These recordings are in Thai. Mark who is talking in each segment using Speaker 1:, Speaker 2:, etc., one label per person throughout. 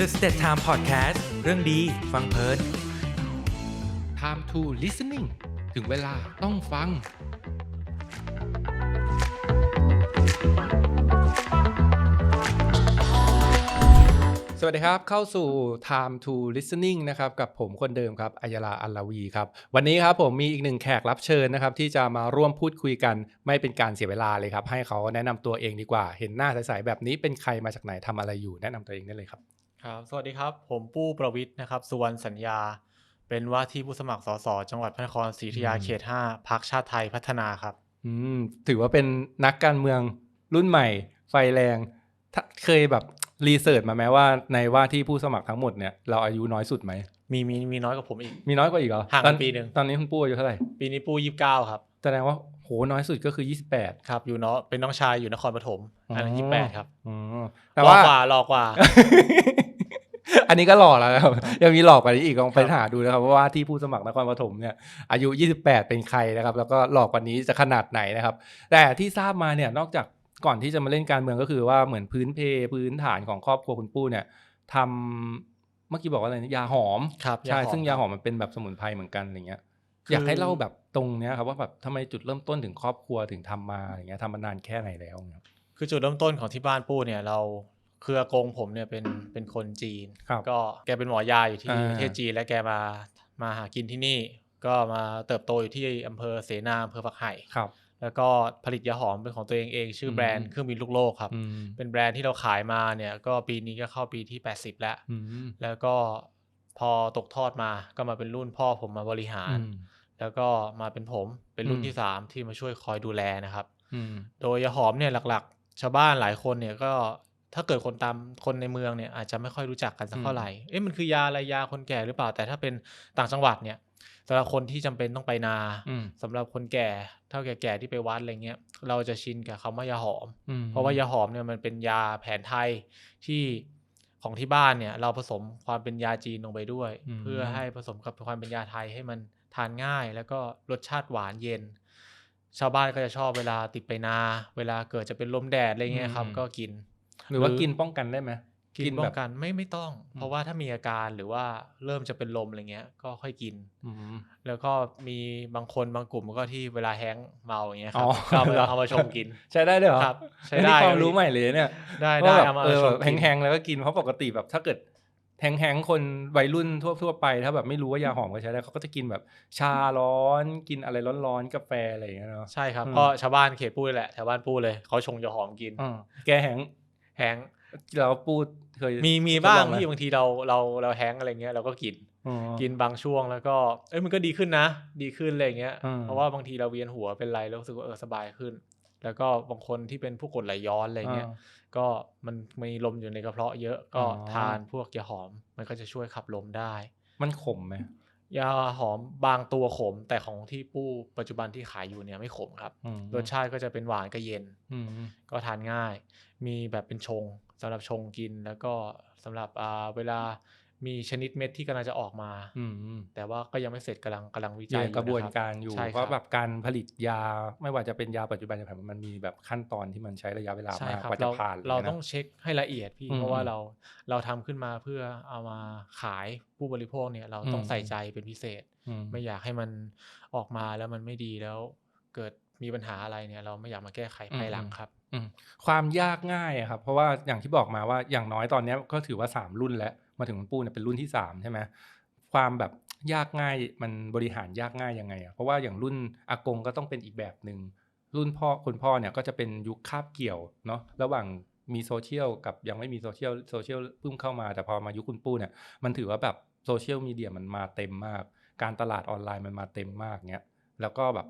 Speaker 1: The State Time Podcast เรื่องดีฟังเพลิน
Speaker 2: Time to listening ถึงเวลาต้องฟัง สวัสดีครับ เข้าสู่ Time to listening นะครับ กับผมคนเดิมครับอัยราอัลลาวีครับ วันนี้ครับผมมีอีกหนึ่งแขกรับเชิญนะครับ ที่จะมาร่วมพูดคุยกันไม่เป็นการเสียเวลาเลยครับ ให้เขาแนะนำตัวเองดีกว่า เห็นหน้าใสๆแบบนี้เป็นใครมาจากไหนทำอะไรอยู่ แนะนำตัวเองได้เลยครับ
Speaker 3: ครับสวัสดีครับ ผมปู้ประวิทย์นะครับสุวรรณสัญญา เป็นว่าที่ผู้สมัครสสจังหวัดพระนครศรีอยุธยา
Speaker 2: อืม
Speaker 3: เขต5พักชาติไทยพัฒนาครับ
Speaker 2: อืมถือว่าเป็นนักการเมืองรุ่นใหม่ ไฟแรงถ้าเคยแบบรีเสิร์ชมาไหมว่าในว่าที่ผู้สมัครทั้งหมดเนี่ยเราอายุน้อยสุดไหม
Speaker 3: มีมีมีน้อยกว่าผมอีก
Speaker 2: มีน้อยกว่าอีกเหรอ
Speaker 3: ห่างกัน
Speaker 2: ตอ
Speaker 3: ปีหนึ่ง
Speaker 2: ตอนนี้คุณปู้อายุเท่าไหร่
Speaker 3: ปีนี้ปู้ยี่สิบเก้าครับ
Speaker 2: แสดงว่าโหน้อยสุดก็คือ 28
Speaker 3: ครับอยู่เนาะเป็นน้องชายอยู่นครปฐมอันนั้น
Speaker 2: อ๋อ
Speaker 3: ยี่สิบแปดครับ
Speaker 2: อืมแต่
Speaker 3: รอ
Speaker 2: ว่า
Speaker 3: กว่ารอกว่า
Speaker 2: อันนี้ก็หลอกแล้วครับ ยังมีหลอกกว่านี้อีกลองไปหาดูนะครับว่าที่ผู้สมัครนครปฐมเนี่ยอายุ 28 เป็นใครนะครับ แล้วก็หลอกกว่านี้จะขนาดไหนนะครับ แต่ที่ทราบมาเนี่ยนอกจากก่อนที่จะมาเล่นการเมืองก็คือว่าเหมือนพื้นเพพื้นฐานของครอบครัวคุณปู้เนี่ยทำเมื่อกี้บอกว่าอะไรนะยาหอม
Speaker 3: ครับ
Speaker 2: ใช่
Speaker 3: ยาหอม
Speaker 2: ซึ่งยาหอมมันเป็นแบบสมุนไพรเหมือนกันอะไรเงี้ย
Speaker 3: คือ
Speaker 2: อยากให้เล่าแบบตรงเนี้ยครับว่าแบบทำไมจุดเริ่มต้นถึงครอบครัวถึงทำมาอย่างเงี้ยทำมานานแค่ไหนแล้วครับ
Speaker 3: คือจุดเริ่มต้นของที่บ้านปู้เนี่ยเรา คืออากงผมเนี่ยเป็นเป็นคนจีน
Speaker 2: ครับ
Speaker 3: ก็แกเป็นหมอยาอยู่ที่
Speaker 2: อ่า
Speaker 3: ประเทศจีนและแกมามาหากินที่นี่ ก็มาเติบโตอยู่ที่อำเภอเสนาอำเภอฝักไห่
Speaker 2: ครับ
Speaker 3: แล้วก็ผลิตยาหอมเป็นของตัวเองเองชื่อแบรนด์
Speaker 2: อืม
Speaker 3: เครื่องบินลูกโลกครับ
Speaker 2: อืม
Speaker 3: เป็นแบรนด์ที่เราขายมาเนี่ยก็ปีนี้ก็เข้าปีที่ 80 แล้ว
Speaker 2: อืม
Speaker 3: แล้วก็พอตกทอดมาก็มาเป็นรุ่นพ่อผมมาบริหาร
Speaker 2: อืม
Speaker 3: แล้วก็มาเป็นผมเป็นรุ่น
Speaker 2: อืม
Speaker 3: ที่ 3 ที่มาช่วยคอยดูแลนะครับ
Speaker 2: อืม
Speaker 3: โดยยาหอมเนี่ยหลักๆ ชาวบ้านหลายคนเนี่ยก็ ถ้าเกิดคนตามคนในเมืองเนี่ยอาจจะไม่ค่อยรู้จักกันสัก
Speaker 2: อืม
Speaker 3: เท่าไหร่ เอ๊ะมันคือยาอะไรยาคนแก่หรือเปล่า แต่ถ้าเป็นต่างจังหวัดเนี่ยสำหรับคนที่จำเป็นต้องไปนา
Speaker 2: อืม
Speaker 3: สำหรับคนแก่เท่าแก่ๆที่ไปวัดอะไรเงี้ยเราจะชินกับคำว่ายาหอม
Speaker 2: อืม
Speaker 3: เพราะว่ายาหอมเนี่ยมันเป็นยาแผนไทยที่ของที่บ้านเนี่ย เราผสมความเป็นยาจีนลงไปด้วย เพื่อให้ผสมกับความเป็นยาไทยให้มันทานง่าย แล้วก็รสชาติหวานเย็น ชาวบ้านก็จะชอบเวลาติดไปนา เวลาเกิดจะเป็นลมแดดอะไรเงี้ยครับ ก็กิน
Speaker 2: หรือว่า
Speaker 3: หรือ
Speaker 2: กินป้องกันได้ไหม
Speaker 3: กินป้อ
Speaker 2: แบ
Speaker 3: ง
Speaker 2: บ
Speaker 3: กันไม่ไม่ต้อง เพราะว่าถ้ามีอาการหรือว่าเริ่มจะเป็นลมอะไรเงี้ย ก็ค่อยกิน
Speaker 2: อืม
Speaker 3: แล้วก็มีบางคนบางกลุ่มก็ที่เวลาแห้งก์เมาอย่างเงี้ยค
Speaker 2: อ๋
Speaker 3: รั
Speaker 2: อบ
Speaker 3: ก็เอา
Speaker 2: เหรอ
Speaker 3: มาเอามาชงกิน
Speaker 2: ใช้ได้ด้วยเหรอ
Speaker 3: ครับ ใช้
Speaker 2: อัน
Speaker 3: ได้
Speaker 2: นี้ความ
Speaker 3: ครับ
Speaker 2: รู้ใหม่เลยเนี่ย
Speaker 3: ได้
Speaker 2: ว่า
Speaker 3: ได้
Speaker 2: แบบ
Speaker 3: เอามา
Speaker 2: เออ
Speaker 3: ช
Speaker 2: แบ
Speaker 3: ง
Speaker 2: บ
Speaker 3: กิน
Speaker 2: แห้งๆแล้วก็กินเพราะปกติแบบถ้าเกิดแห้งๆคนวัยรุ่นทั่วทั่วไปถ้าแบบไม่รู้ว่ายาหอมก็ใช้ได้เขาก็จะกินแบบชาร้อนกินอะไรร้อนๆกาแฟอะไรอย่างเงี้ยเนาะ
Speaker 3: ใช่ครับ
Speaker 2: อืม
Speaker 3: ก็ชาวบ้านเขตปู้แหละแถวบ้านปู้เลยเขาชงยาหอมกิน
Speaker 2: อ่าแกแห้ง
Speaker 3: แห้งก์
Speaker 2: เราพูดเคย
Speaker 3: มีมี
Speaker 2: ทด
Speaker 3: บ้าง
Speaker 2: ลไหม
Speaker 3: ที่บางทีเราเราเราแห้งก์อะไรเงี้ยเราก็กิน
Speaker 2: อ๋อ
Speaker 3: กินบางช่วงแล้วก็เอ้ยมันก็ดีขึ้นนะ ดีขึ้นอะไรเงี้ย
Speaker 2: อืม
Speaker 3: เพราะว่าบางทีเราเวียนหัวเป็นไรแล้วรู้สึกว่าเออสบายขึ้น แล้วก็บางคนที่เป็นผู้กดไหลย้อนอะไรเงี้ย
Speaker 2: อ่า
Speaker 3: ก็มันมีลมอยู่ในกระเพาะเยอะก็
Speaker 2: อ๋อ
Speaker 3: ทานพวกยาหอม มันก็จะช่วยขับลมได้
Speaker 2: มันขมไหม
Speaker 3: ยาหอมบางตัวขม แต่ของที่ปู้ปัจจุบันที่ขายอยู่เนี่ยไม่ขมครับ
Speaker 2: อืม
Speaker 3: รสชาติก็จะเป็นหวานกับเย็น
Speaker 2: อืม
Speaker 3: ก็ทานง่าย มีแบบเป็นชงสำหรับชงกินแล้วก็สำหรับอ่าเวลา มีชนิดเม็ดที่กำลังจะออกมา
Speaker 2: อืมอืม
Speaker 3: แต่ว่าก็ยังไม่เสร็จกำลังกำลังวิ
Speaker 2: อ
Speaker 3: จั
Speaker 2: ยู่
Speaker 3: ย
Speaker 2: ในกระบวน
Speaker 3: ค
Speaker 2: การอยู่
Speaker 3: ใช่
Speaker 2: เพราะ
Speaker 3: ค
Speaker 2: แบ
Speaker 3: รับบ
Speaker 2: การผลิตยาไม่ว่าจะเป็นยาปัจจุบันยาแผนมันมีแบบขั้นตอนที่มันใช้ระยะเวลา
Speaker 3: ใช่
Speaker 2: มาก
Speaker 3: ครับ
Speaker 2: กว่าจะ
Speaker 3: เรา
Speaker 2: ผ่าน
Speaker 3: เรา
Speaker 2: ลยนะ
Speaker 3: ต้องเช็คให้ละเอียดพี่
Speaker 2: อืม
Speaker 3: เพราะว่าเราเราทำขึ้นมาเพื่อเอามาขายผู้บริโภคเนี่ยเราต้อง
Speaker 2: อืม
Speaker 3: ใส่ใจเป็นพิเศษ
Speaker 2: อืม
Speaker 3: ไม่อยากให้มันออกมาแล้วมันไม่ดีแล้ว เกิดมีปัญหาอะไรเนี่ย เราไม่อยากมาแก้ไขภายหลังครับ
Speaker 2: อืมความยากง่ายอะครับ เพราะว่าอย่างที่บอกมาว่าอย่างน้อยตอนเนี้ยก็ถือว่าสามรุ่นแล้ว มาถึงคุณปูเนี่ยเป็นรุ่นที่สามใช่ไหมความแบบยากง่ายมันบริหารยากง่ายยังไงอะเพราะว่าอย่างรุ่นอากงก็ต้องเป็นอีกแบบหนึ่งรุ่นพ่อคุณพ่อเนี่ยก็จะเป็นยุคคาบเกี่ยวเนาะระหว่างมีโซเชียลกับยังไม่มีโซเชียลโซเชียลเพิ่งเข้ามาแต่พอมายุคคุณปูเนี่ยมันถือว่าแบบโซเชียลมีเดียมันมาเต็มมาก การตลาดออนไลน์มันมาเต็มมากเนี้ยแล้วก็แบบ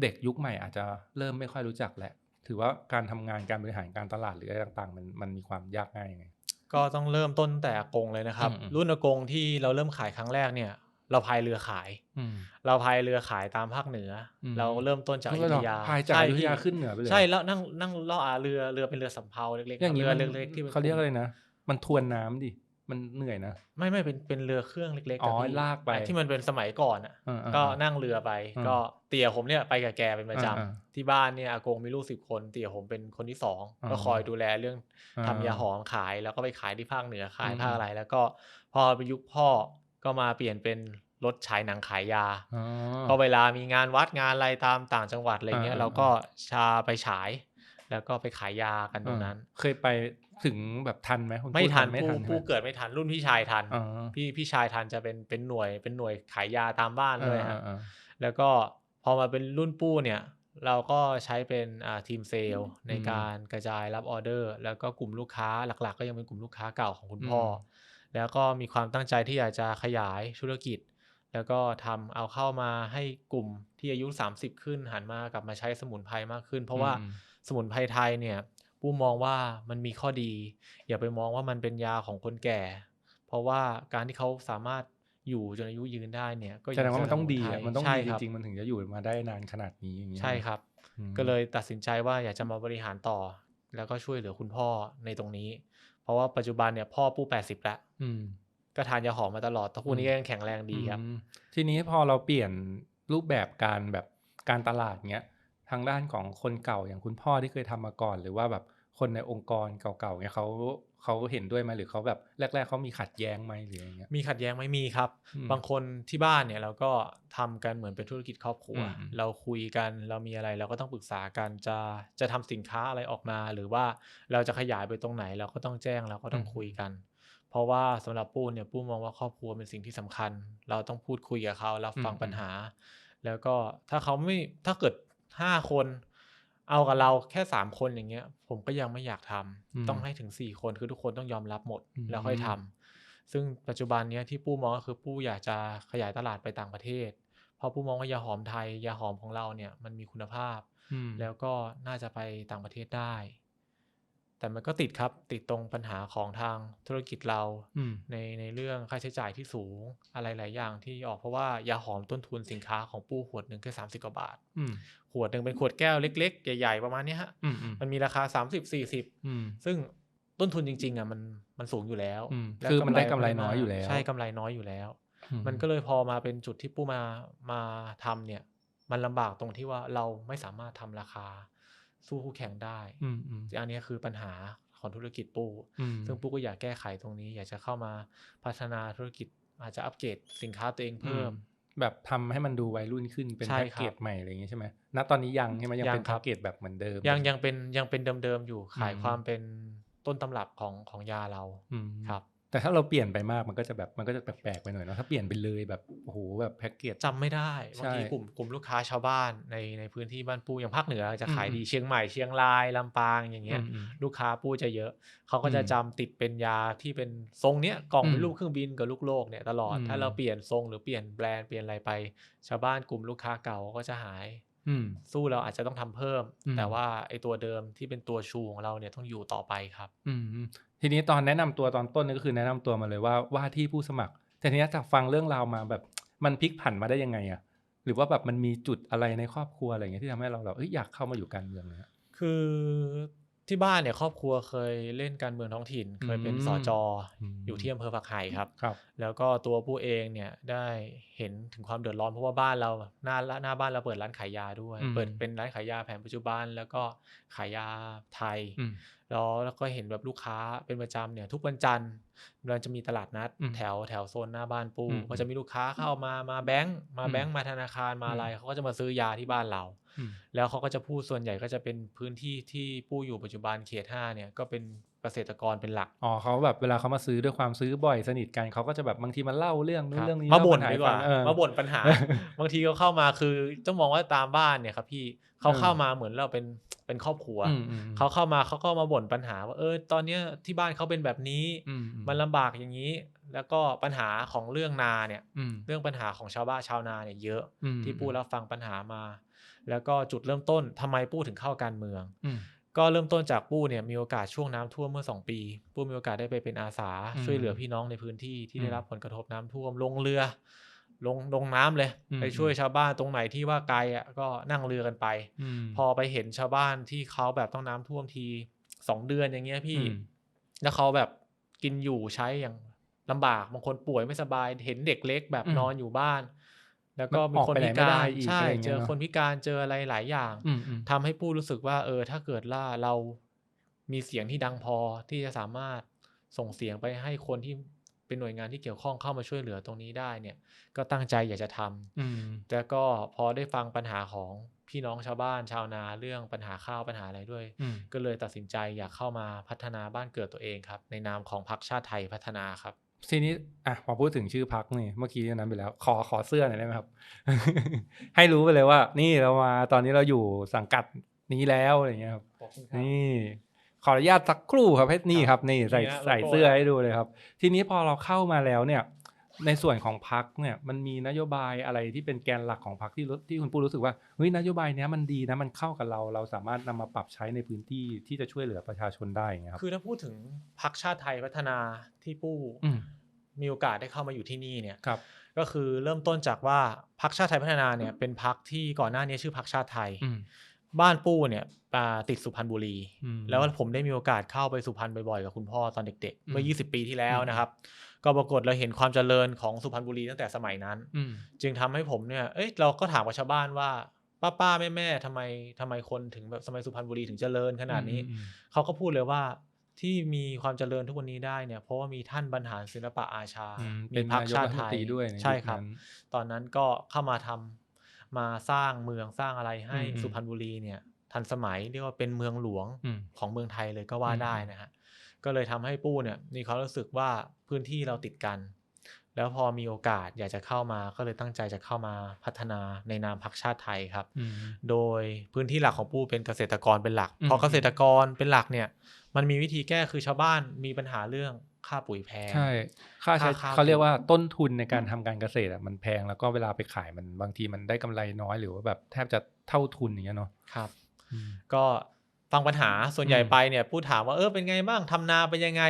Speaker 2: เด็กยุคใหม่อาจจะเริ่มไม่ค่อยรู้จักแหละ ถือว่าการทำงานการบริหารการตลาดหรืออะไรต่างๆ มันมันมีความยากง่ายยังไง
Speaker 3: ก็ต้องเริ่มต้นตั้งแต่อากงเลยนะครับ
Speaker 2: อืม
Speaker 3: รุ่นอากงที่เราเริ่มขายครั้งแรกเนี่ย เราพายเรือขาย
Speaker 2: อืม
Speaker 3: เราพายเรือขายตามภาคเหนืออ
Speaker 2: ม
Speaker 3: เราเริ่มต้นจากอยุธยา
Speaker 2: พายจาก
Speaker 3: ใช่
Speaker 2: อยุธยา
Speaker 3: พี่
Speaker 2: ขึ้นเหนือไปเลย
Speaker 3: ใช่แล้วนั่งนั่งล่ออาเรือเรือเป็นเรือสำเภาเล็กๆ
Speaker 2: อย่างนี้
Speaker 3: เรือ
Speaker 2: มัน
Speaker 3: เล็กๆที่
Speaker 2: เขาเรียกอะไรนะ มันทวนน้ำดิ มันเหนื่อยนะ
Speaker 3: ไม่ไม่เป็นเป็นเรือเครื่องเล็กๆ
Speaker 2: อ๋อ
Speaker 3: กับพี่
Speaker 2: ลากไป
Speaker 3: ที่มันเป็นสมัยก่อนอะ
Speaker 2: เออเออ
Speaker 3: ก็
Speaker 2: เออ
Speaker 3: นั่งเรือไป
Speaker 2: อืม
Speaker 3: ก็เตี่ยผมเนี่ยไปกับแกเป็นประจ
Speaker 2: อ่าอ่าำ
Speaker 3: ที่บ้านเนี่ยอากงมีลูกสิบคน เตี่ยผมเป็นคนที่สอง
Speaker 2: อ่า
Speaker 3: ก็คอยดูแลเรื่อง
Speaker 2: อ่า
Speaker 3: ทำยาหอมขายแล้วก็ไปขายที่ภาคเหนือขาย
Speaker 2: อืม
Speaker 3: ภาคอะไร แล้วก็พอไปยุคพ่อก็มาเปลี่ยนเป็นรถฉายหนังขายยา
Speaker 2: อ๋อ
Speaker 3: ก็เวลามีงานวัดงานอะไรตามต่างจังหวัดอะไรเงี้ย
Speaker 2: อ่า
Speaker 3: เราก็ชาไปฉาย แล้วก็ไปขายยากันตรงนั้น
Speaker 2: เคยไป ถึงแบบทันไหมคุณ
Speaker 3: ไม่
Speaker 2: พูด
Speaker 3: ทัน
Speaker 2: ไม่
Speaker 3: ผู้
Speaker 2: ทันใช่ไหม
Speaker 3: ผู้เกิดไม่ทันรุ่นพี่ชายทัน
Speaker 2: อ๋อ
Speaker 3: พี่พี่ชายทันจะเป็นเป็นหน่วยเป็นหน่วยขายยาตามบ้านเลยฮะ
Speaker 2: อ่า
Speaker 3: แล้วก็พอมาเป็นรุ่นปู้เนี่ย เราก็ใช้เป็นอ่าทีมเซลล์ใน
Speaker 2: อืม
Speaker 3: การกระจายรับออเดอร์ แล้วก็กลุ่มลูกค้าหลัก ๆ ก็ยังเป็นกลุ่มลูกค้าเก่าของคุณพ่ออ
Speaker 2: ม
Speaker 3: แล้วก็มีความตั้งใจที่อยากจะขยายธุรกิจ แล้วก็ทำเอาเข้ามาให้กลุ่มที่อายุ 30 ขึ้นหันมากลับมาใช้สมุนไพรมากขึ้น เพราะว่า
Speaker 2: อืม
Speaker 3: สมุนไพรไทยเนี่ย ปู้มองว่ามันมีข้อดี อย่าไปมองว่ามันเป็นยาของคนแก่ เพราะว่าการที่เขาสามารถอยู่จนอายุยืนได้เนี่ย ก็
Speaker 2: แสดงว่ามันต้องดี
Speaker 3: ส
Speaker 2: อะ
Speaker 3: ไพ
Speaker 2: มันต้อง
Speaker 3: ใช่
Speaker 2: ดีจ
Speaker 3: ครับ
Speaker 2: ริงๆมันถึงจะอยู่มาได้นานขนาดนี้อย่างเงี้ย
Speaker 3: ใช่ครับ
Speaker 2: อืม
Speaker 3: ก็เลยตัดสินใจว่าอยากจะมาบริหารต่อ แล้วก็ช่วยเหลือคุณพ่อในตรงนี้ เพราะว่าปัจจุบันเนี่ยพ่อปู้80แล้ว
Speaker 2: อืม
Speaker 3: ก็ทานยาหอมมาตลอดทุกวันนี้ก็ยังแข็งแรงดีครับ
Speaker 2: อืมทีนี้พอเราเปลี่ยนรูปแบบการแบบการตลาดเงี้ยทางด้านของคนเก่าอย่างคุณพ่อที่เคยทำมาก่อน หรือว่าแบบ คนในองค์กรเก่าๆเงี้ยเขาเขาเห็นด้วยไหมหรือเขาแบบแรก ๆเขามีขัดแย้งไหมหรืออย่างเงี้ย
Speaker 3: มีขัดแย้งไหม่มีครับ
Speaker 2: อืม
Speaker 3: บางคนที่บ้านเนี่ยเราก็ทำกันเหมือนเป็นธุรกิจครอบครัว
Speaker 2: อืม
Speaker 3: เราคุยกันเรามีอะไรเราก็ต้องปรึกษากันจะจะทำสินค้าอะไรออกมา หรือว่าเราจะขยายไปตรงไหนเราก็ต้องแจ้งเราก็ต้องคุยกัน เพราะว่าสำหรับปู้เนี่ยปู้มองว่าครอบครัวเป็นสิ่งที่สำคัญ เราต้องพูดคุยกับเขารับฟัง
Speaker 2: อืม
Speaker 3: ปัญหา แล้วก็ถ้าเขาไม่ถ้าเกิดห้าคน เอากับเราแค่สามคนอย่างเงี้ย ผมก็ยังไม่อยากทำต้องให้ถึงสี่คนคือทุกคนต้องยอมรับหมดแล้วค่อยทำซึ่งปัจจุบันเนี้ยที่ปู้มองก็คือปู้อยากจะขยายตลาดไปต่างประเทศ เพราะปู้มองว่ายาหอมไทยยาหอมของเราเนี่ยมันมีคุณภาพ
Speaker 2: อืม
Speaker 3: แล้วก็น่าจะไปต่างประเทศได้ แต่มันก็ติดครับติดตรงปัญหาของทางธุรกิจเรา
Speaker 2: อืม
Speaker 3: ในในเรื่องค่าใช้จ่ายที่สูงอะไรหลายอย่างที่ออกเพราะว่ายาหอมต้นทุนสินค้าของปู้ขวดหนึ่งแค่สามสิบกว่าบาท
Speaker 2: อืม
Speaker 3: ขวดหนึ่งเป็นขวดแก้วเล็ก ๆ ใหญ่ ๆ ประมาณเนี้ยฮะ
Speaker 2: อืมอืม
Speaker 3: มันมีราคาสามสิบสี่สิบ
Speaker 2: อืม
Speaker 3: ซึ่งต้นทุนจริง ๆอะมันมันสูงอยู่แล้ว
Speaker 2: อืม
Speaker 3: และ
Speaker 2: คือมันได้กำไร
Speaker 3: ม่
Speaker 2: น้อยอยู่แล้ว
Speaker 3: ใช่กำไรน้อยอยู่แล้ว
Speaker 2: อื
Speaker 3: มันก็เลยพอมาเป็นจุดที่ปู้มามาทำเนี่ย มันลำบากตรงที่ว่าเราไม่สามารถทำราคา สู้คู่แข่งได้
Speaker 2: อืมอืม
Speaker 3: อันนี้คือปัญหาของธุรกิจปู้
Speaker 2: อืม
Speaker 3: ซึ่งปู้ก็อยากแก้ไขตรงนี้ อยากจะเข้ามาพัฒนาธุรกิจอาจจะอัปเกรดสินค้าตัวเองเพิ่ม
Speaker 2: แบบทำให้มันดูวัยรุ่นขึ้นเป็น
Speaker 3: ใช่
Speaker 2: แพ็ก
Speaker 3: ครับ
Speaker 2: เกจใหม่อะไรอย่างงี้ใช่ไหมณตอนนี้ยังใช่ไหมยัง
Speaker 3: ยัง
Speaker 2: เป็น
Speaker 3: ครั
Speaker 2: แพ็
Speaker 3: บ
Speaker 2: กเกจแบบเหมือนเดิม
Speaker 3: ยังยังเป็นยังเป็นเดิมๆอยู่ขาย
Speaker 2: อืม
Speaker 3: ความเป็นต้นตำรับของของยาเรา
Speaker 2: อืม
Speaker 3: ครับ
Speaker 2: แต่ถ้าเราเปลี่ยนไปมากมันก็จะแบบมันก็จะแปลกๆไปหน่อยเนาะถ้าเปลี่ยนไปเลยแบบโอ้โหแบบแพ็กเกจ
Speaker 3: จำไม่ได้
Speaker 2: ใช่
Speaker 3: บางทีกลุ่มกลุ่มลูกค้าชาวบ้านในในพื้นที่บ้านปูอย่างภาคเหนือจะขาย
Speaker 2: อืม
Speaker 3: ดีเชียงใหม่เชียงรายลำปางอย่างเงี้ย
Speaker 2: อืมอืม
Speaker 3: ลูกค้าปูจะเยอะ เขาก็จะ
Speaker 2: อืม
Speaker 3: จำติดเป็นยาที่เป็นทรงเนี้ยกล่องเป็
Speaker 2: อื
Speaker 3: น
Speaker 2: ม
Speaker 3: รูปเครื่องบินกับลูกโลกเนี่ยตลอด
Speaker 2: อืม
Speaker 3: ถ้าเราเปลี่ยนทรงหรือเปลี่ยนแบรนด์เปลี่ยนอะไรไป ชาวบ้านกลุ่มลูกค้าเก่าก็จะหาย
Speaker 2: อืม
Speaker 3: สู้เราอาจจะต้องทำเพิ่ม
Speaker 2: อืม
Speaker 3: แต่ว่าไอตัวเดิมที่เป็นตัวชูของเราเนี่ยต้องอยู่ต่อไปครับ
Speaker 2: อืมอืมทีนี้ตอนแนะนำตัวตอนต้นนี่ก็คือแนะนำตัวมาเลยว่าว่าที่ผู้สมัคร แต่ทีนี้จากฟังเรื่องราวมาแบบมันพลิกผันมาได้ยังไงอะหรือว่าแบบมันมีจุดอะไรในครอบครัวอะไรอย่างเงี้ยที่ทำให้เราแบบเอ้ยอยากเข้ามาอยู่การเมืองเนี่ย
Speaker 3: คือ ที่บ้านเนี่ยครอบครัวเคยเล่นการเมืองท้องถิ่น เคยเป็น
Speaker 2: อืม
Speaker 3: สจ
Speaker 2: อืม
Speaker 3: อยู่ที่อำเภอผักไห่ครับ
Speaker 2: ครับ
Speaker 3: แล้วก็ตัวผู้เองเนี่ยได้เห็นถึงความเดือดร้อนเพราะว่าบ้านเราหน้าหน้าบ้านเราเปิดร้านขายยาด้วย
Speaker 2: อืม
Speaker 3: เปิดเป็นร้านขายยาแผนปัจจุบัน แล้วก็ขายยาไทย
Speaker 2: อืม
Speaker 3: แล้วแล้วก็เห็นแบบลูกค้าเป็นประจำเนี่ยทุกวันจันทร์เราจะมีตลาดนัด
Speaker 2: อืม
Speaker 3: แถวแถวโซนหน้าบ้านปู
Speaker 2: อืม
Speaker 3: ก็จะมีลูกค้าเข้ามามาแบงก์มา
Speaker 2: อืม
Speaker 3: แบงก์มาธนาคารมา
Speaker 2: อืม
Speaker 3: อะไรเขาก็จะมาซื้อยาที่บ้านเรา
Speaker 2: อืม
Speaker 3: แล้วเขาก็จะพูดส่วนใหญ่ก็จะเป็นพื้นที่ที่ปู้อยู่ปัจจุบันเขตห้าเนี่ยก็เป็นเกษตรกรเป็นหลัก
Speaker 2: อ๋อเขาแบบเวลาเขามาซื้อด้วยความซื้อบ่อยสนิทกันเขาก็จะแบบบางทีมาเล่าเรื่องนู้
Speaker 3: คนรับ
Speaker 2: เรื่องนี้
Speaker 3: มาบ่น
Speaker 2: เล่ปัญห
Speaker 3: ดีกว่า
Speaker 2: ให้ฟังเออ
Speaker 3: มาบ่นปัญหา บางทีเขาเข้ามาคือต้องมองว่าตามบ้านเนี่ยครับพี่เขา
Speaker 2: เออ
Speaker 3: เข้ามาเหมือนเราเป็น เป็นครอบครัว
Speaker 2: อืมอืม
Speaker 3: เขาเข้ามาเขาก็มาบ่นปัญหา ว่าเออตอนเนี้ยที่บ้านเขาเป็นแบบนี้
Speaker 2: อืม
Speaker 3: มันลำบากอย่างนี้ แล้วก็ปัญหาของเรื่องนาเนี่ย
Speaker 2: อืม
Speaker 3: เรื่องปัญหาของชาวบ้านชาวนาเนี่ยเยอะ
Speaker 2: อืม
Speaker 3: ที่ปู้รับฟังปัญหามา แล้วก็จุดเริ่มต้นทำไมปู้ถึงเข้าการเมือง
Speaker 2: อืม
Speaker 3: ก็เริ่มต้นจากปู้เนี่ยมีโอกาสช่วงน้ำท่วมเมื่อ 2 ปี ปู้มีโอกาสได้ไปเป็นอาสา
Speaker 2: อืม
Speaker 3: ช่วยเหลือพี่น้องในพื้นที่ที่
Speaker 2: อืม
Speaker 3: ได้รับผลกระทบน้ำท่วมลงเรือ ลงลงน้ำเลย
Speaker 2: อืม
Speaker 3: ไปช่วยชาวบ้านตรงไหนที่ว่าไกลอะก็นั่งเรือกันไป
Speaker 2: อืม
Speaker 3: พอไปเห็นชาวบ้านที่เขาแบบต้องน้ำท่วมทีสองเดือนอย่างเงี้ยพี่
Speaker 2: อืม
Speaker 3: แล้วเขาแบบกินอยู่ใช้อย่างลำบากบางคนป่วยไม่สบายเห็นเด็กเล็กแบบ
Speaker 2: อืม
Speaker 3: นอนอยู่บ้าน แล้วก็
Speaker 2: มัน
Speaker 3: มี
Speaker 2: ออก
Speaker 3: คน
Speaker 2: ไปไหน
Speaker 3: พิ
Speaker 2: ไม่
Speaker 3: กา
Speaker 2: ได้
Speaker 3: ร
Speaker 2: อีก
Speaker 3: ใช่
Speaker 2: อะไรอย่างเงี้
Speaker 3: เจ
Speaker 2: ย
Speaker 3: อ
Speaker 2: เนอะ
Speaker 3: คนพิการเจออะไรหลายอย่าง
Speaker 2: อืมอืม
Speaker 3: ทำให้ปู้รู้สึกว่า เออ ถ้าเกิดล่าเรามีเสียงที่ดังพอที่จะสามารถส่งเสียงไปให้คนที่ เป็นหน่วยงานที่เกี่ยวข้องเข้ามาช่วยเหลือตรงนี้ได้เนี่ย ก็ตั้งใจอยากจะทำ
Speaker 2: อืม
Speaker 3: แล้วก็พอได้ฟังปัญหาของพี่น้องชาวบ้านชาวนาเรื่องปัญหาข้าวปัญหาอะไรด้วย
Speaker 2: อืม
Speaker 3: ก็เลยตัดสินใจอยากเข้ามาพัฒนาบ้านเกิดตัวเองครับ ในนามของพรรคชาติไทยพัฒนาครับ
Speaker 2: ทีนี้อะพอพูดถึงชื่อพักนี่เมื่อกี้นั้นไปแล้ว ขอขอเสื้อหน่อยได้ไหมครับ ให้รู้ไปเลยว่า นี่เรามาตอนนี้เราอยู่สังกัดนี้แล้วอะไรอย่างเงี้ยครับนี่ ขออนุญาตสักครู่ครับให้นี่ครับนี่ใส่
Speaker 3: นี่นะ
Speaker 2: ใส่
Speaker 3: โลโก้
Speaker 2: เสื้อให้ดูเลยครับ ทีนี้พอเราเข้ามาแล้วเนี่ย ในส่วนของพักเนี่ยมันมีนโยบายอะไรที่เป็นแกนหลักของพักที่รู้ที่คุณปูรู้สึกว่าเฮ้ยนโยบายเนี้ยมันดีนะมันเข้ากับเรา เราสามารถนำมาปรับใช้ในพื้นที่ที่จะช่วยเหลือประชาชนได้อย่างเงี้ยครับ
Speaker 3: คือถ้าพูดถึงพรรคชาติไทยพัฒนาที่ปู้
Speaker 2: อืม
Speaker 3: มีโอกาสได้เข้ามาอยู่ที่นี่เนี่ย
Speaker 2: ครับ
Speaker 3: ก็คือเริ่มต้นจากว่าพรรคชาติไทยพัฒนาเนี่ยเป็นพรรคที่ก่อนหน้านี้ชื่อพรรคชาติไทย
Speaker 2: อืม
Speaker 3: บ้านปู้เนี่ยอ่าติดสุพรรณบุรี
Speaker 2: อืม
Speaker 3: แล้วผมได้มีโอกาสเข้าไปสุพรรณบ่อยๆกับคุณพ่อตอนเด็กๆ เมื่อ
Speaker 2: อืม
Speaker 3: 20 ปีที่แล้ว
Speaker 2: อืม
Speaker 3: นะครับ ก็ปรากฏเราเห็นความเจริญของสุพรรณบุรีตั้งแต่สมัยนั้น
Speaker 2: อืม
Speaker 3: จึงทำให้ผมเนี่ย เอ้ยเราก็ถามกับชาวบ้านว่า ป้าป้าแม่แม่ๆทำไมทำไมคนถึงแบบสมัยสุพรรณบุรีถึงเจริญขนาดนี้
Speaker 2: อืม
Speaker 3: เขาก็พูดเลยว่าที่มีความเจริญทุกวันนี้ได้เนี่ยเพราะว่ามีท่านบรรหารศิลปะอาชา
Speaker 2: อืม
Speaker 3: มี
Speaker 2: เป็น
Speaker 3: พรรค
Speaker 2: นายก
Speaker 3: ชา
Speaker 2: รั
Speaker 3: ติ
Speaker 2: ฐม
Speaker 3: ไท
Speaker 2: น
Speaker 3: ย
Speaker 2: ตรีด้วยน
Speaker 3: ใช่
Speaker 2: ยุ
Speaker 3: ครับ
Speaker 2: นั้น
Speaker 3: ตอนนั้นก็เข้ามาทำ มาสร้างเมืองสร้างอะไรให้
Speaker 2: อืม
Speaker 3: สุพรรณบุรีเนี่ย ทันสมัยเรียกว่าเป็นเมืองหลวง
Speaker 2: อืม
Speaker 3: ของเมืองไทยเลยก็ว่า
Speaker 2: อืม
Speaker 3: ได้นะฮะก็เลยทำให้ปู้เนี่ยมีความรู้สึกว่าพื้นที่เราติดกัน แล้วพอมีโอกาสอยากจะเข้ามาก็เลยตั้งใจจะเข้ามาพัฒนาในนามพรรคชาติไทยครับ
Speaker 2: อืม
Speaker 3: โดยพื้นที่หลักของปู้เป็นเกษตรกรเป็นหลัก
Speaker 2: อืม
Speaker 3: พอเกษตรกรเป็นหลักเนี่ย มันมีวิธีแก้คือชาวบ้านมีปัญหาเรื่อง ค่าปุ๋ยแพง
Speaker 2: ใช่ ค่าใช้
Speaker 3: ค่าข้าว
Speaker 2: เขาเรียกว่าต้นทุนในการทำการเกษตรอะมันแพงแล้วก็เวลาไปขายมันบางทีมันได้กำไรน้อยหรือว่าแบบแทบจะเท่าทุนอย่างเงี้ยเนาะ
Speaker 3: ครับ
Speaker 2: อืม
Speaker 3: ก็ฟังปัญหาส่วนใหญ่
Speaker 2: อืม
Speaker 3: ไปเนี่ยพูดถามว่าเออเป็นไงบ้างทำนาเป็นยังไง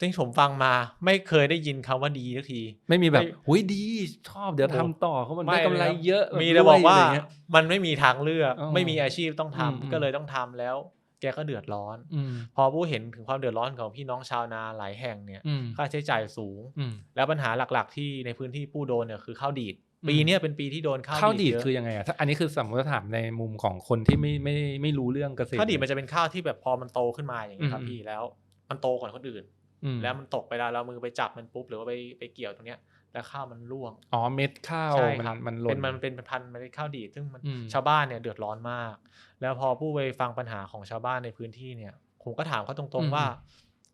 Speaker 3: ซึ่งผมฟังมาไม่เคยได้ยินคำว่าดีสักที
Speaker 2: ไม่มีแบบ
Speaker 3: ไม่
Speaker 2: หุยดีชอบเดี๋ยว
Speaker 3: โอ้
Speaker 2: ทำต่อเขามัน
Speaker 3: ไม่
Speaker 2: ได้กำไร
Speaker 3: เลยครับ
Speaker 2: เยอะ
Speaker 3: มี
Speaker 2: บบ
Speaker 3: แต่บอกว่าะ
Speaker 2: ไรเงี้ย
Speaker 3: มันไม่มีทางเลือก
Speaker 2: อ๋อ
Speaker 3: ไม่มีอาชีพต้องทำ
Speaker 2: อืมอืม
Speaker 3: ก็เลยต้องทำแล้ว แกก็เดือดร้อน
Speaker 2: อืม
Speaker 3: พอผู้เห็นถึงความเดือดร้อนของพี่น้องชาวนาหลายแห่งเนี่ย
Speaker 2: อืม
Speaker 3: ค่าใช้จ่ายสูง
Speaker 2: อืม
Speaker 3: แล้วปัญหาหลักๆ ที่ในพื้นที่ผู้โดนเนี่ยคือข้าวดีด
Speaker 2: อืม
Speaker 3: ปีเนี้ยเป็นปีที่โดนข้าว
Speaker 2: ข้าวดีด
Speaker 3: เยะ
Speaker 2: คือยังไงอะถ้าอันนี้คือสมมติถามในมุมของคนที่ไม่ไม่ไม่รู้เรื่องเกษตร
Speaker 3: ข้าวดีดมันจะเป็นข้าวที่แบบพอมันโตขึ้นมาอย่างเงี้ยครับ
Speaker 2: อืม
Speaker 3: พี่แล้ว มันโตก่อนคนอื่น
Speaker 2: อืม
Speaker 3: แล้วมันตกไปแล้วเรามือไปจับมันปุ๊บหรือว่าไปไปเกี่ยวตรงเนี้ย แล้วข้าวมันร่วง
Speaker 2: อ๋อเม็ดข้าว
Speaker 3: ใช่
Speaker 2: มัน
Speaker 3: ครับ
Speaker 2: มันหล่
Speaker 3: เป็นนมันเป็นพันธุ์เมล็ดข้าวดีดซึ่งมัน
Speaker 2: อืม
Speaker 3: ชาวบ้านเนี่ยเดือดร้อนมาก แล้วพอผู้ไปฟังปัญหาของชาวบ้านในพื้นที่เนี่ยผมก็ถามเขาตรงๆว่า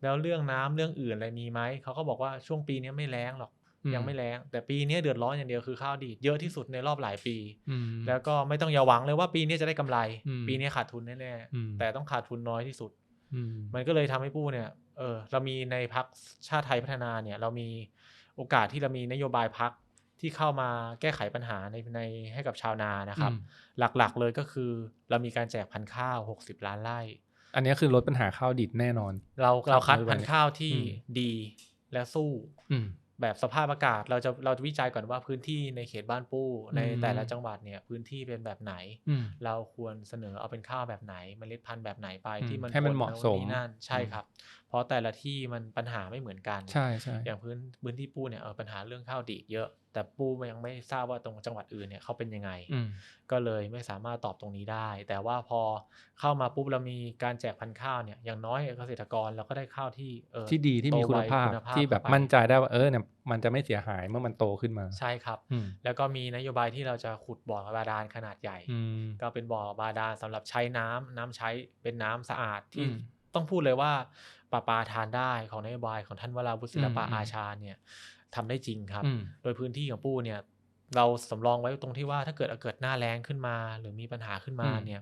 Speaker 3: แล้วเรื่องน้ำเรื่องอื่นอะไรมีไหมเขาก็บอกว่าช่วงปีเนี้ยไม่แล้งหรอก
Speaker 2: อื
Speaker 3: ยังไม่แล้ง แต่ปีเนี้ยเดือดร้อนอย่างเดียวคือข้าวดีดเยอะที่สุดในรอบหลายปี
Speaker 2: อืม
Speaker 3: แล้วก็ไม่ต้องอย่าหวังเลยว่าปีนี้จะได้กำไร
Speaker 2: อืม
Speaker 3: ปีนี้ขาดทุนแน่
Speaker 2: อืม
Speaker 3: ๆแต่ต้องขาดทุนน้อยที่สุด
Speaker 2: อืม
Speaker 3: มันก็เลยทำให้ผู้เนี่ยเออเรามีในพักชาติไทยพัฒนาเนี่ย เรามี โอกาสที่เรามีนโยบายพักที่เข้ามาแก้ไขปัญหาในในให้กับชาวนานะครับ
Speaker 2: อืม
Speaker 3: หลักๆเลยก็คือเรามีการแจกพันธุ์ข้าว 60 ล้านไร่
Speaker 2: อันนี้คือลดปัญหาข้าวดิบแน่นอน
Speaker 3: เรา
Speaker 2: ครับ
Speaker 3: เราคัด
Speaker 2: นโยบาย
Speaker 3: พันธุ์ข้าวที่
Speaker 2: อืม
Speaker 3: ดีและสู้
Speaker 2: อืม
Speaker 3: แบบสภาพอากาศเราจะเราจะวิจัยก่อนว่าพื้นที่ในเขตบ้านปู้ใน
Speaker 2: อืม
Speaker 3: แต่ละจังหวัดเนี่ยพื้นที่เป็นแบบไหน
Speaker 2: อืม
Speaker 3: เราควรเสนอเอาเป็นข้าวแบบไหนเมล็ดพันธุ์แบบไหนไป
Speaker 2: อืม
Speaker 3: ที่มัน
Speaker 2: ให้มัน
Speaker 3: ผล
Speaker 2: เหมาะ
Speaker 3: โส
Speaker 2: ม
Speaker 3: นี่นั่นใช่
Speaker 2: อืม
Speaker 3: ครับ เพราะแต่ละที่มันปัญหาไม่เหมือนกัน
Speaker 2: ใช่ใช่
Speaker 3: อย่างพื้นพื้นที่ปูเนี่ยเออปัญหาเรื่องข้าวดีดเยอะ แต่ปูยังไม่ทราบว่าตรงจังหวัดอื่นเนี่ยเขาเป็นยังไง
Speaker 2: อืม
Speaker 3: ก็เลยไม่สามารถตอบตรงนี้ได้ แต่ว่าพอเข้ามาปุ๊บเรามีการแจกพันธุ์ข้าวเนี่ยอย่างน้อยเกษตรกรเราก็ได้ข้าวที่เออ
Speaker 2: ที่ดีที่มี
Speaker 3: โต
Speaker 2: คุณ
Speaker 3: ไว
Speaker 2: ภาพ
Speaker 3: คุณภาพ
Speaker 2: ที่แบบ
Speaker 3: เข้าไป
Speaker 2: มั่นใจได้ว่าเออเนี่ยมันจะไม่เสียหายเมื่อมันโตขึ้นมา
Speaker 3: ใช่ครับ
Speaker 2: อืม
Speaker 3: แล้วก็มีนโยบายที่เราจะขุดบ่อบาดาลขนาดใหญ่
Speaker 2: อืม
Speaker 3: ก็เป็นบ่อบาดาลสำหรับใช้น้ำน้ำใช้เป็นน้ำสะอาดที่
Speaker 2: อืม
Speaker 3: ต้องพูดเลยว่าปลาปลาทานได้ของนโยบายของท่านวราวุฒิศิลปะ
Speaker 2: อืมอืม
Speaker 3: อาชาเนี่ย ทำได้จริงครับ
Speaker 2: อืม
Speaker 3: โดยพื้นที่ของปู้เนี่ย เราสำรองไว้ตรงที่ว่าถ้าเกิดเกิดหน้าแล้งขึ้นมา หรือมีปัญหาขึ้นมา
Speaker 2: อืม
Speaker 3: เนี่ย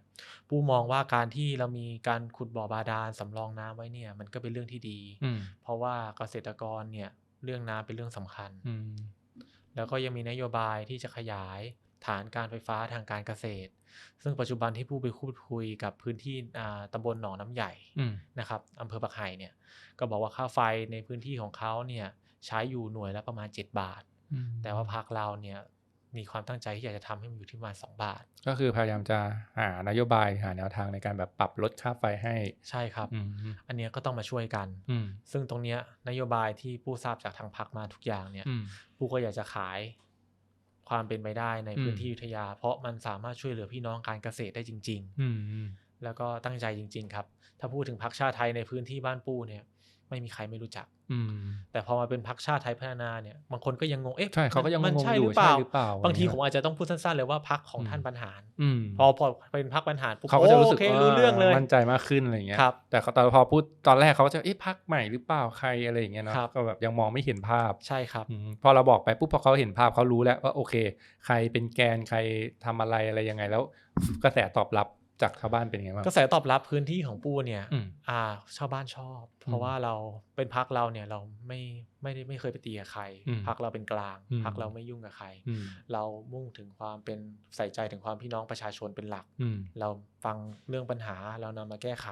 Speaker 3: ปู้มองว่าการที่เรามีการขุดบ่อบาดาลสำรองน้ำไว้เนี่ย มันก็เป็นเรื่องที่ดี
Speaker 2: อืม
Speaker 3: เพราะว่าเกษตรกรเนี่ยเรื่องน้ำเป็นเรื่องสำคัญ
Speaker 2: อืม
Speaker 3: แล้วก็ยังมีนโยบายที่จะขยายฐานการไฟฟ้าทางการเกษตร ซึ่งปัจจุบันที่ผู้ไปพูดคุยกับพื้นที่อ่าตำบลหนองน้ำใหญ่
Speaker 2: อืม
Speaker 3: นะครับอำเภอปักไห่เนี่ย ก็บอกว่าค่าไฟในพื้นที่ของเขาเนี่ย ใช้อยู่หน่วยละประมาณ 7 บาท
Speaker 2: อืม
Speaker 3: แต่ว่าพักเราเนี่ยมีความตั้งใจที่อยากจะทำให้มันอยู่ที่ประมาณ 2 บาท
Speaker 2: ก็คือพยายามจะหานโยบายหาแนวทางในการแบบปรับลดค่าไฟให้
Speaker 3: ใช่ครับ
Speaker 2: อืม
Speaker 3: อันเนี้ยก็ต้องมาช่วยกัน
Speaker 2: อืม
Speaker 3: ซึ่งตรงเนี้ยนโยบายที่ผู้ทราบจากทางพักมาทุกอย่างเนี่ย
Speaker 2: อืม
Speaker 3: ผู้ก็อยากจะขายความเป็นไปได้ใน
Speaker 2: อืม
Speaker 3: พื้นที่อยุธยา เพราะมันสามารถช่วยเหลือพี่น้องการเกษตรได้จริง
Speaker 2: อืมอืม
Speaker 3: ๆแล้วก็ตั้งใจจริง ๆ ครับ ถ้าพูดถึงพักชาติไทยในพื้นที่บ้านปูเนี่ย ไม่มีใครไม่รู้จัก
Speaker 2: อืม
Speaker 3: แต่พอมาเป็นพักชาติไทยพัฒนาเนี่ยบางคนก็ยังงงเอ๊ะ
Speaker 2: ใช่เขาก็ยัง
Speaker 3: มัน
Speaker 2: งง
Speaker 3: ใช่
Speaker 2: อยู่
Speaker 3: หรือเปล่า
Speaker 2: ใช่หรือเปล่า
Speaker 3: บางที
Speaker 2: อะไรเงี้ย
Speaker 3: ผมอาจจะต้องพูดสั้นๆเลยว่าพักของ
Speaker 2: อืม
Speaker 3: ท่านบรรหาร
Speaker 2: อืม
Speaker 3: พอพอเป็นพักบรรหารปุ๊บ
Speaker 2: เขาก็จะรู้สึก
Speaker 3: โอเครู้เรื่องเลย
Speaker 2: มั่นใจมากขึ้นอะไรเงี้ย
Speaker 3: ครับ
Speaker 2: แต่เขาตอนพอพูดตอนแรกเขาก็จะเอ๊ะพักใหม่หรือเปล่าใครอะไรอย่างเงี้ยเนาะ
Speaker 3: ครับ
Speaker 2: ก็แบบยังมองไม่เห็นภาพ
Speaker 3: ใช่ครับ
Speaker 2: อืมพอเราบอกไปปุ๊บพอเขาเห็นภาพเขารู้แล้วว่าโอเค ใครเป็นแกนใครทำอะไรอะไรยังไงแล้วกระแสตอบรับ จากชาวบ้านเป็นยังไงบ้าง
Speaker 3: กระแสตอบรับพื้นที่ของปูเนี่ย
Speaker 2: อืม
Speaker 3: อ่า ชาวบ้านชอบ เพ
Speaker 2: อื
Speaker 3: ราะ
Speaker 2: ม
Speaker 3: ว่าเราเป็นพักเราเนี่ยเราไม่ไม่ได้ไม่เคยไปตีกับใคร
Speaker 2: อืม
Speaker 3: พักเราเป็นกลาง
Speaker 2: อืม
Speaker 3: พักเราไม่ยุ่งกับใคร
Speaker 2: อืม
Speaker 3: เรามุ่งถึงความเป็นใส่ใจถึงความพี่น้องประชาชนเป็นหลัก
Speaker 2: อืม
Speaker 3: เราฟังเรื่องปัญหาเรานำมาแก้ไข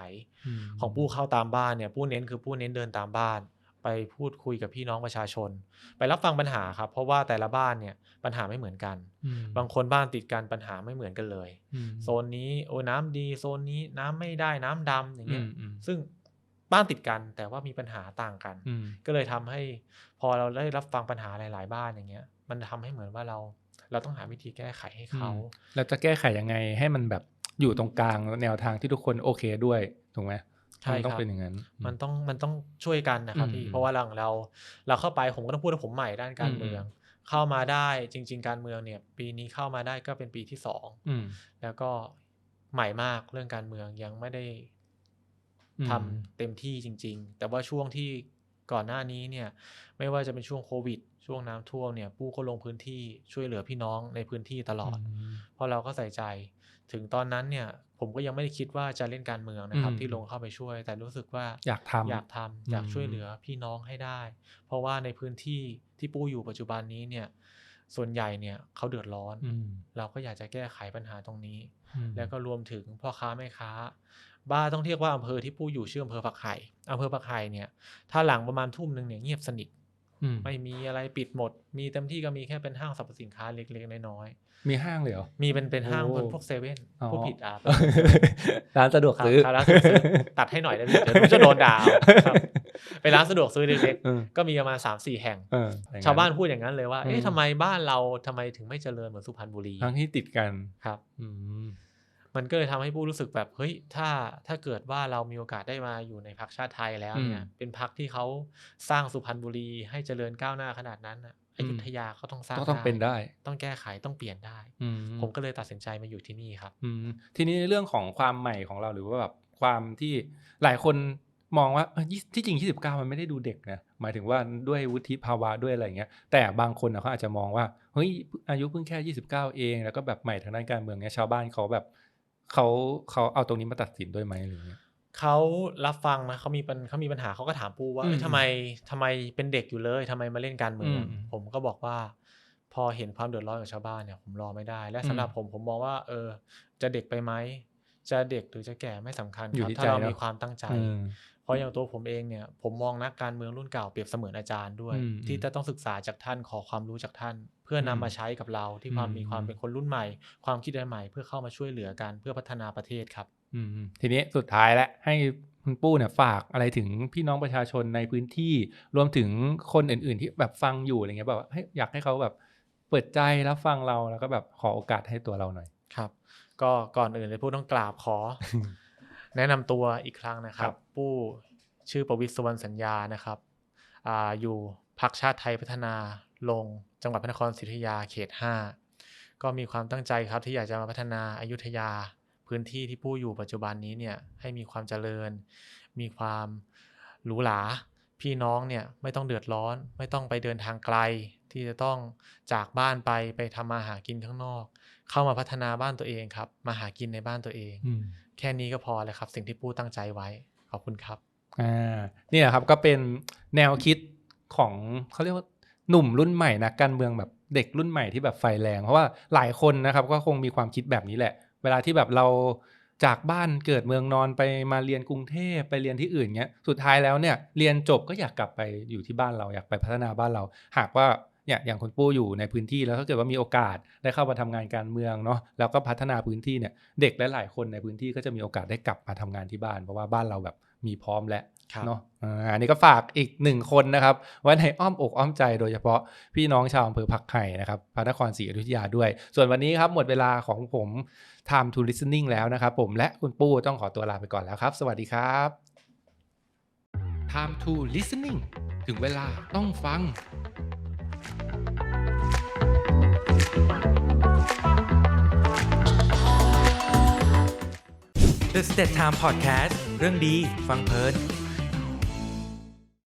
Speaker 2: ม
Speaker 3: ของปู้เข้าตามบ้านเนี่ยปู้เน้นคือปู้เน้นเดินตามบ้าน ไปพูดคุยกับพี่น้องประชาชน ไปรับฟังปัญหาครับ เพราะว่าแต่ละบ้านเนี่ยปัญหาไม่เหมือนกัน
Speaker 2: อืม
Speaker 3: บางคนบ้านติดกันปัญหาไม่เหมือนกันเลย
Speaker 2: อืม
Speaker 3: โซนนี้โอ้น้ำดีโซนนี้น้ำไม่ได้น้ำดำอย่างเงี้ย
Speaker 2: อืมอืม
Speaker 3: ซึ่งบ้านติดกันแต่ว่ามีปัญหาต่างกัน
Speaker 2: อืม
Speaker 3: ก็เลยทำให้พอเราได้รับฟังปัญหาหลาย ๆ บ้านอย่างเงี้ย มันทำให้เหมือนว่าเราเราต้องหาวิธีแก้ไขให้เขา
Speaker 2: อืมแล้วจะแก้ไขยังไงให้มันแบบอยู่ตรงกลางแนวทางที่ทุกคนโอเคด้วยถูกไหม
Speaker 3: ใช่
Speaker 2: มันต้อง
Speaker 3: ครับ
Speaker 2: เป็นอย่างนั้น
Speaker 3: มันต้องมันต้องช่วยกันนะครับ
Speaker 2: อืม
Speaker 3: พี่
Speaker 2: อืม
Speaker 3: เพราะว่าหลังเรา เราเข้าไปผมก็ต้องพูดว่าผมใหม่ด้านการ
Speaker 2: อืม
Speaker 3: เมือง เข้ามาได้จริง ๆ การเมืองเนี่ย ปีนี้เข้ามาได้ก็เป็นปีที่สอง
Speaker 2: อืม
Speaker 3: แล้วก็ใหม่มากเรื่องการเมืองยังไม่ได้
Speaker 2: อืม
Speaker 3: ทำเต็มที่จริง ๆ แต่ว่าช่วงที่ ก่อนหน้านี้เนี่ยไม่ว่าจะเป็นช่วงโควิด ช่วงน้ำท่วมเนี่ยปู้ก็ลงพื้นที่ช่วยเหลือพี่น้องในพื้นที่ตลอด
Speaker 2: ม
Speaker 3: เพราะเราก็ใส่ใจ ถึงตอนนั้นเนี่ยผมก็ยังไม่ได้คิดว่าจะเล่นการเมืองนะครับ
Speaker 2: อืม
Speaker 3: ที่ลงเข้าไปช่วย แต่รู้สึกว่า
Speaker 2: อยากทำ
Speaker 3: อยากทำอยาก
Speaker 2: อืม
Speaker 3: ช่วยเหลือพี่น้องให้ได้ เพราะว่าในพื้นที่ที่ปู้อยู่ปัจจุบันนี้เนี่ยส่วนใหญ่เนี่ยเขาเดือดร้อน
Speaker 2: อืม
Speaker 3: เราก็อยากจะแก้ไขปัญหาตรงนี้
Speaker 2: อืม
Speaker 3: แล้วก็รวมถึงพ่อค้าแม่ค้า บ้านต้องเรียกว่าอำเภอที่ปู้อยู่ชื่ออำเภอผักไห่อำเภอผักไห่เนี่ย ถ้าหลังประมาณทุ่มหนึ่งเนี่ยเงียบสนิท
Speaker 2: อืม
Speaker 3: ไม่มีอะไรปิดหมด มีเต็มที่ก็มีแค่เป็นห้างสรรพสินค้าเล็กๆน้อย
Speaker 2: มีห้างเลยเหรอ
Speaker 3: ๆมีเป็นเป็นห้าง
Speaker 2: โอ้
Speaker 3: พวกเซเว่น
Speaker 2: อ๋อ
Speaker 3: พูดผิดอะ
Speaker 2: ร้านสะดวก
Speaker 3: ครับ
Speaker 2: ซื้อ
Speaker 3: ครับร้านสะดวกซื้อตัดให้หน่อยได้ไหมเดี๋ยวผมจะโดนด่าเอาครับเป็นร้านสะดวกซื้อเล็ก
Speaker 2: เออ
Speaker 3: ๆก็มีประมาณสามสี่แห่ง
Speaker 2: เอออย่ง
Speaker 3: ชาวบ้านพูดอย่างนั้นเลยว่า
Speaker 2: อื
Speaker 3: เอ๊ะ
Speaker 2: ม
Speaker 3: ทำไมบ้านเราทำไมถึงไม่เจริญเหมือนสุพรรณบุรี
Speaker 2: ทั้งที่ติดกัน
Speaker 3: ครับ
Speaker 2: อื ม
Speaker 3: มันก็เลยทำให้ผู้รู้สึกแบบเฮ้ยถ้าถ้าเกิดว่าเรามีโอกาสได้มาอยู่ในพรรคชาติไทยแล้วเนี่ย
Speaker 2: อืม
Speaker 3: เป็นพรรคที่เขาสร้างสุพรรณบุรีให้เจริญก้าวหน้าขนาดนั้นน่ะอ
Speaker 2: อืม
Speaker 3: ยุธยาเขาต้องสร้าง
Speaker 2: ก็ต้องเป็นได้
Speaker 3: ต้องแก้ไขต้องเปลี่ยนได้
Speaker 2: อืม
Speaker 3: ผมก็เลยตัดสินใจมาอยู่ที่นี่ครับ
Speaker 2: อืมทีนี้ในเรื่องของความใหม่ของเราหรือว่าแบบความที่หลายคนมองว่าเอ้ยที่จริง 29 มันไม่ได้ดูเด็กนะหมายถึงว่าด้วยวุฒิภาวะด้วยอะไรอย่างเงี้ย แต่บางคนนะเขาอาจจะมองว่าเฮ้ยอายุเพิ่งแค่ 29 เอง แล้วก็แบบใหม่ทางด้านการเมืองเนี้ยชาวบ้านเขาแบบ เขาเขาเอาตรงนี้มาตัดสินด้วยไหมหรือเงี้ย
Speaker 3: เขารับฟังนะเขามีปัญเขามีปัญหาเขาก็ถามปูว่าเอ้ย
Speaker 2: อืม
Speaker 3: ทำไมทำไมเป็นเด็กอยู่เลยทำไมมาเล่นการเมือง
Speaker 2: อืม
Speaker 3: ผมก็บอกว่า พอเห็นความเดือดร้อนของชาวบ้านเนี่ยผมรอไม่ได้ และ
Speaker 2: อืม
Speaker 3: สำหรับผมผมมองว่า เออ จะเด็กไปไหมจะเด็กหรือจะแก่ไม่สำคัญ
Speaker 2: อยู่
Speaker 3: ครับ
Speaker 2: ที่
Speaker 3: ถ้าเรา
Speaker 2: ใจเนอะ
Speaker 3: มีความตั้งใจ
Speaker 2: อืม
Speaker 3: เพราะอย่างตัวผมเองเนี่ย ผมมองนักการเมืองรุ่นเก่าเปรียบเสมือนอาจารย์ด้วย
Speaker 2: อืม
Speaker 3: ที่จะต้องศึกษาจากท่านขอความรู้จากท่าน เพื่อนำ
Speaker 2: อืม
Speaker 3: มาใช้กับเราที่ความ
Speaker 2: อืม
Speaker 3: มีความเป็นคนรุ่นใหม่ ความคิดใหม่ๆเพื่อเข้ามาช่วยเหลือกันเพื่อพัฒนาประเทศครับ
Speaker 2: อืมทีนี้สุดท้ายแล้วให้คุณปู้เนี่ยฝากอะไรถึงพี่น้องประชาชนในพื้นที่รวมถึงคนอื่น ๆ ที่แบบฟังอยู่อะไรเงี้ยแบบว่าให้อยากให้เขาแบบเปิดใจรับฟังเราแล้วก็แบบขอโอกาสให้ตัวเราหน่อย
Speaker 3: ครับ ก็ก่อนอื่นเลยพูดต้องกราบขอ แนะนำตัวอีกครั้งนะครั
Speaker 2: ครับบ
Speaker 3: ปู้ชื่อประวิตรสุวรรณสัญญานะครับอ่าอยู่พักชาติไทยพัฒนาลงจังหวัดพระนครศรีอยุธยาเขต 5 ก็มีความตั้งใจครับที่อยากจะมาพัฒนาอายุทยาพื้นที่ที่ผู้อยู่ปัจจุบันนี้เนี่ยให้มีความเจริญ มีความหรูหราพี่น้องเนี่ยไม่ต้องเดือดร้อน ไม่ต้องไปเดินทางไกล ที่จะต้องจากบ้านไปไปทำมาหากินข้างนอก เข้ามาพัฒนาบ้านตัวเองครับ มาหากินในบ้านตัวเอง
Speaker 2: อืม
Speaker 3: แค่นี้ก็พอเลยครับ สิ่งที่ปู้ตั้งใจไว้ ขอบคุณครับ
Speaker 2: อ่านี่แหละครับก็เป็นแนวคิดของเขาเรียกว่าหนุ่มรุ่นใหม่นะการเมืองแบบเด็กรุ่นใหม่ที่แบบไฟแรง เพราะว่าหลายคนนะครับก็คงมีความคิดแบบนี้แหละ เวลาที่แบบเราจากบ้านเกิดเมืองนอนไปมาเรียนกรุงเทพไปเรียนที่อื่นเงี้ยสุดท้ายแล้วเนี่ยเรียนจบก็อยากกลับไปอยู่ที่บ้านเราอยากไปพัฒนาบ้านเรา หากว่า เนี่ยอย่างคุณปู้อยู่ในพื้นที่แล้วถ้าเกิดว่ามีโอกาสได้เข้ามาทำงานการเมืองเนาะแล้วก็พัฒนาพื้นที่เนี่ยเด็กและหลายคนในพื้นที่ก็จะมีโอกาสได้กลับมาทำงานที่บ้าน เพราะว่าบ้านเราแบบมีพร้อมแล้ว
Speaker 3: ครับ
Speaker 2: เนาะอ่าอันนี้ก็ฝากอีกหนึ่งคนนะครับไว้ในอ้อมอกอ้อมใจโดยเฉพาะพี่น้องชาวอำเภอผักไห่นะครับพระนครศรีอยุธยาด้วย ส่วนวันนี้ครับหมดเวลาของผม time to listening แล้วนะครับผมและคุณปู้ต้องขอตัวลาไปก่อนแล้วครับ สวัสดีครับ time to listening ถึงเวลาต้องฟัง
Speaker 1: The State Time Podcast เรื่องดี ฟังเพลิน